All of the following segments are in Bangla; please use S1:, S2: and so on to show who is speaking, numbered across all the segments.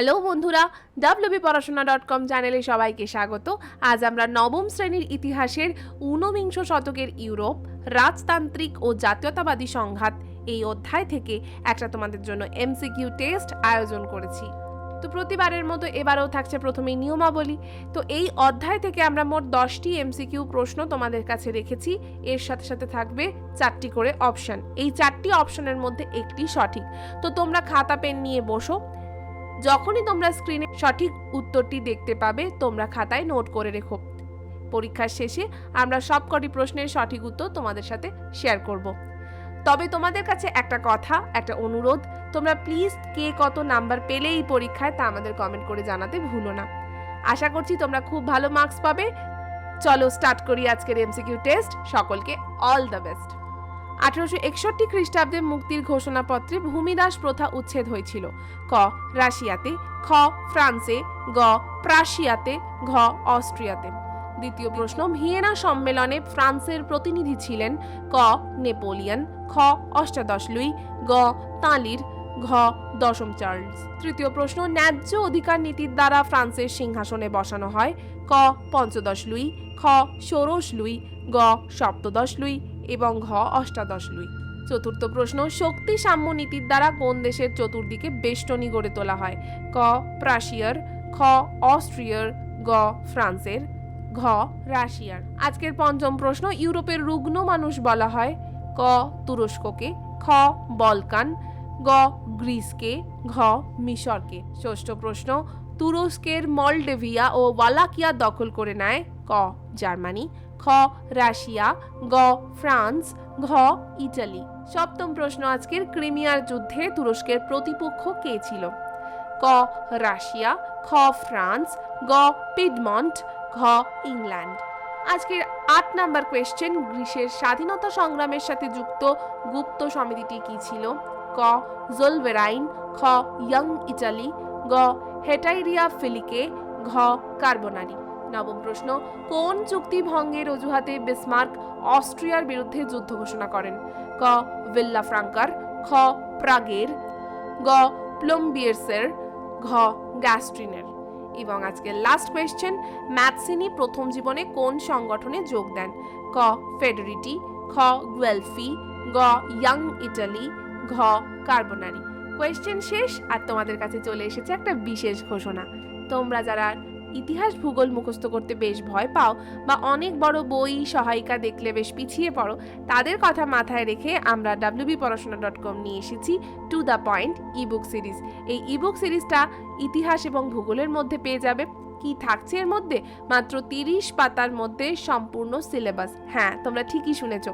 S1: হ্যালো বন্ধুরা ডাব্লিউবি পড়াশোনা ডট কম চ্যানেলে সবাইকে স্বাগত। আজ আমরা নবম শ্রেণির ইতিহাসের ঊনবিংশ শতকের ইউরোপ, রাজতান্ত্রিক ও জাতীয়তাবাদী সংঘাত এই অধ্যায় থেকে একটা তোমাদের জন্য এমসিকিউ টেস্ট আয়োজন করেছি। তো প্রতিবারের মতো এবারেও থাকছে প্রথমেই নিয়মাবলী। তো এই অধ্যায় থেকে আমরা মোট দশটি এমসিকিউ প্রশ্ন তোমাদের কাছে রেখেছি। এর সাথে সাথে থাকবে চারটি করে অপশন এই চারটি অপশনের মধ্যে একটি সঠিক। তো তোমরা খাতা, পেন নিয়ে বসো। যখনই তোমরা স্ক্রিনে সঠিক উত্তরটি দেখতে পাবে, তোমরা খাতায় নোট করে রেখো। পরীক্ষার শেষে আমরা সবকটি প্রশ্নের সঠিক উত্তর তোমাদের সাথে শেয়ার করব। তবে তোমাদের কাছে একটা কথা, একটা অনুরোধ, তোমরা প্লিজ কে কত নাম্বার পেলে এই পরীক্ষায় তা আমাদের কমেন্ট করে জানাতে ভুলো না। আশা করছি তোমরা খুব ভালো মার্কস পাবে। চলো স্টার্ট করি আজকের এমসিকিউ টেস্ট সকলকে অল দ্য বেস্ট আঠারোশো একষট্টি খ্রিস্টাব্দে মুক্তির ঘোষণাপত্রে ভূমিদাস প্রথা উচ্ছেদ হয়েছিল। ক, রাশিয়াতে, খ, ফ্রান্সে, গ, প্রাশিয়াতে, ঘ, অস্ট্রিয়াতে। দ্বিতীয় প্রশ্ন, ভিয়েনা সম্মেলনে ফ্রান্সের প্রতিনিধি ছিলেন ক, নেপোলিয়ন, খ, অষ্টাদশ লুই, গ, তালির, ঘ, দশম চার্লস। তৃতীয় প্রশ্ন, ন্যায্য অধিকার নীতির দ্বারা ফ্রান্সের সিংহাসনে বসানো হয়। ক, পঞ্চদশ লুই, খ, ষোড়শ লুই, গ, সপ্তদশ লুই এবং ঘ অষ্টাদশ লুই। চতুর্থ প্রশ্ন, শক্তি সাম্য নীতির দ্বারা কোন দেশের চতুর্দিকে বেষ্টনী গড়ে তোলা হয়? ক, প্রাশিয়ার, খ, অস্ট্রিয়ার, গ, ফ্রান্সের, ঘ, রাশিয়ার। আজকের পঞ্চম প্রশ্ন, ইউরোপের রুগ্ন মানুষ বলা হয়? ক, তুরস্ককে, খ, বলকান, গ, গ্রিসকে, ঘ, মিশরকে। ষষ্ঠ প্রশ্ন, তুরস্কের মলডেভিয়া ও ওয়ালাকিয়া দখল করে নেয় ক, জার্মানি। খ, রাশিয়া, গ, ফ্রান্স, ঘ, ইটালি। সপ্তম প্রশ্ন, আজকের ক্রিমিয়ার যুদ্ধে তুরস্কের প্রতিপক্ষ কে ছিল? ক, রাশিয়া, খ, ফ্রান্স, গ, পিডমন্ট, ঘ, ইংল্যান্ড। আজকের আট নাম্বার কোয়েশ্চেন, গ্রিসের স্বাধীনতা সংগ্রামের সাথে যুক্ত গুপ্ত সমিতিটি কি ছিল? ক, জোলভেরাইন, খ, ইয়ং ইটালি, গ, হেটাইরিয়া ফিলিকে, ঘ, কার্বনারি। নবম প্রশ্ন, কোন চুক্তি ভঙ্গের অজুহাতে বিসমার্ক অস্ট্রিয়ার বিরুদ্ধে যুদ্ধ ঘোষণা করেন? ক, ভিল্লা ফ্রাঙ্কার, খ, প্রাগের, গ, প্লম্বিয়ার্সের, ঘ, গ্যাস্ট্রিনের। এবং আজকের লাস্ট কোয়েশ্চেন ম্যাথসিনি প্রথম জীবনে কোন সংগঠনে যোগ দেন? ক, ফেডারিটি, খ, গুয়েলফি, গ, ইয়াং ইটালি, ঘ, কার্বনারি। কোয়েশ্চেন শেষ, আর তোমাদের কাছে চলে এসেছে একটা বিশেষ ঘোষণা। তোমরা যারা ইতিহাস ভূগোল মুখস্থ করতে বেশ ভয় পাও বা অনেক বড় বই, সহায়িকা দেখলে বেশ পিছিয়ে পড়ো, তাদের কথা মাথায় রেখে আমরা ডাব্লিউবি পড়াশোনা ডট কম নিয়ে এসেছি to the point ebook series এই ইবুক সিরিজটা ইতিহাস এবং ভূগোলের মধ্যে পেয়ে যাবে। কি থাকছে এর মধ্যে? মাত্র তিরিশ পাতার মধ্যে সম্পূর্ণ সিলেবাস হ্যাঁ তোমরা ঠিকই শুনেছ।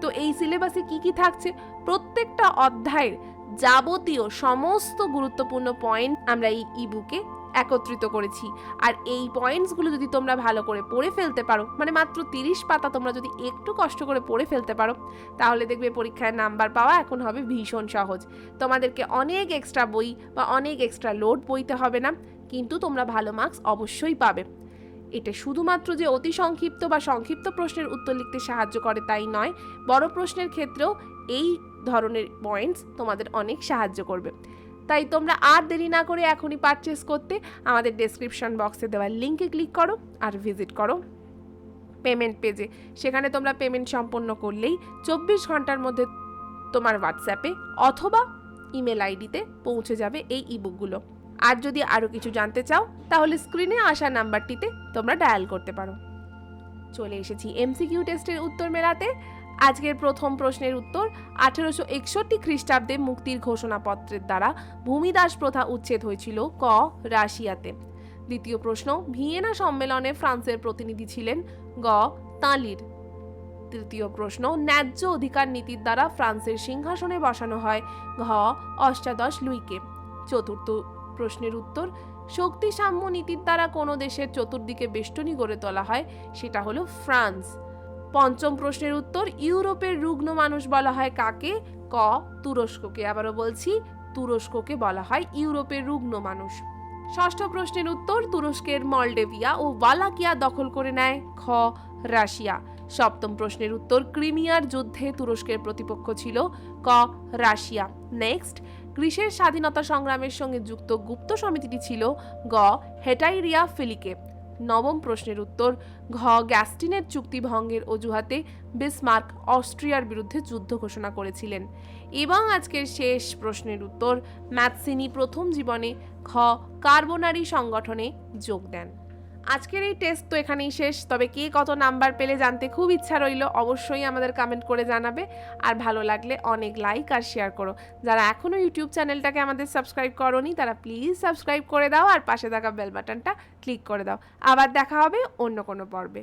S1: তো এই সিলেবাসে কি কি থাকছে? প্রত্যেকটা অধ্যায়ের যাবতীয় সমস্ত গুরুত্বপূর্ণ পয়েন্ট আমরা এই ইবুকে একত্রিত করেছি। আর এই পয়েন্টসগুলো যদি তোমরা ভালো করে পড়ে ফেলতে পারো মানে মাত্র তিরিশ পাতা তোমরা যদি একটু কষ্ট করে পড়ে ফেলতে পারো, তাহলে দেখবে পরীক্ষায় নাম্বার পাওয়া এখন হবে ভীষণ সহজ। তোমাদেরকে অনেক এক্সট্রা বই বা অনেক এক্সট্রা লোড বইতে হবে না, কিন্তু তোমরা ভালো মার্কস অবশ্যই পাবে। এটা শুধুমাত্র যে অতি সংক্ষিপ্ত বা সংক্ষিপ্ত প্রশ্নের উত্তর লিখতে সাহায্য করে তাই নয়, বড় প্রশ্নের ক্ষেত্রেও এই ধরনের পয়েন্টস তোমাদের অনেক সাহায্য করবে। তাই তোমরা আর দেরি না করে এখনই পারচেস করতে আমাদের ডেসক্রিপশন বক্সে দেওয়া লিঙ্কে ক্লিক করো আর ভিজিট করো পেমেন্ট পেজে সেখানে তোমরা পেমেন্ট সম্পন্ন করলেই চব্বিশ ঘণ্টার মধ্যে তোমার হোয়াটসঅ্যাপে অথবা ইমেল আইডিতে পৌঁছে যাবে এই ইবুকগুলো আর যদি আরও কিছু জানতে চাও, তাহলে স্ক্রিনে আসা নাম্বারটিতে তোমরা ডায়াল করতে পারো। চলে এসেছি এমসিকিউ টেস্টের উত্তর মেলাতে। আজকের প্রথম প্রশ্নের উত্তর আঠেরোশো একষট্টি খ্রিস্টাব্দে মুক্তির ঘোষণাপত্রের দ্বারা ভূমিদাস প্রথা উচ্ছেদ হয়েছিল ক রাশিয়াতে। দ্বিতীয় প্রশ্ন, ভিয়েনা সম্মেলনে ফ্রান্সের প্রতিনিধি ছিলেন গ তালির। তৃতীয় প্রশ্ন, ন্যায্য অধিকার নীতির দ্বারা ফ্রান্সের সিংহাসনে বসানো হয় ঘ অষ্টাদশ লুইকে। চতুর্থ প্রশ্নের উত্তর শক্তি সাম্য নীতির দ্বারা কোনো দেশের চতুর্দিকে বেষ্টনী গড়ে তোলা হয়, সেটা হলো ফ্রান্স। পঞ্চম প্রশ্নের উত্তর ইউরোপের রুগ্ন মানুষ বলা হয় কাকে? ক, তুরস্ককে। আবারও বলছি, তুরস্ককে বলা হয় ইউরোপের রুগ্ন মানুষ। ষষ্ঠ প্রশ্নের উত্তর, তুরস্কের মলডেভিয়া ও ওয়ালাকিয়া দখল করে নেয়। খ, রাশিয়া। সপ্তম প্রশ্নের উত্তর, ক্রিমিয়ার যুদ্ধে তুরস্কের প্রতিপক্ষ ছিল। ক, রাশিয়া। নেক্সট, গ্রীসের স্বাধীনতা সংগ্রামের সঙ্গে যুক্ত গুপ্ত সমিতিটি ছিল। গ, হেটাইরিয়া ফিলিকে। নবম প্রশ্নের উত্তর, ঘ, গ্যাস্টিনের চুক্তি ভঙ্গের অজুহাতে বিসমার্ক অস্ট্রিয়ার বিরুদ্ধে যুদ্ধ ঘোষণা করেছিলেন। এবং আজকের শেষ প্রশ্নের উত্তর, ম্যাথসিনি প্রথম জীবনে খ কার্বোনারি সংগঠনে যোগ দেন। আজকের এই টেস্ট তো এখানেই শেষ। তবে কে কত নাম্বার পেলে জানতে খুব ইচ্ছা রইল, অবশ্যই আমাদের কমেন্ট করে জানাবে। আর ভালো লাগলে অনেক লাইক আর শেয়ার করো। যারা এখনও ইউটিউব চ্যানেলটাকে আমাদের সাবস্ক্রাইব করনি, তারা প্লিজ সাবস্ক্রাইব করে দাও আর পাশে থাকা বেল বাটনটা ক্লিক করে দাও। আবার দেখা হবে অন্য কোনো পর্বে।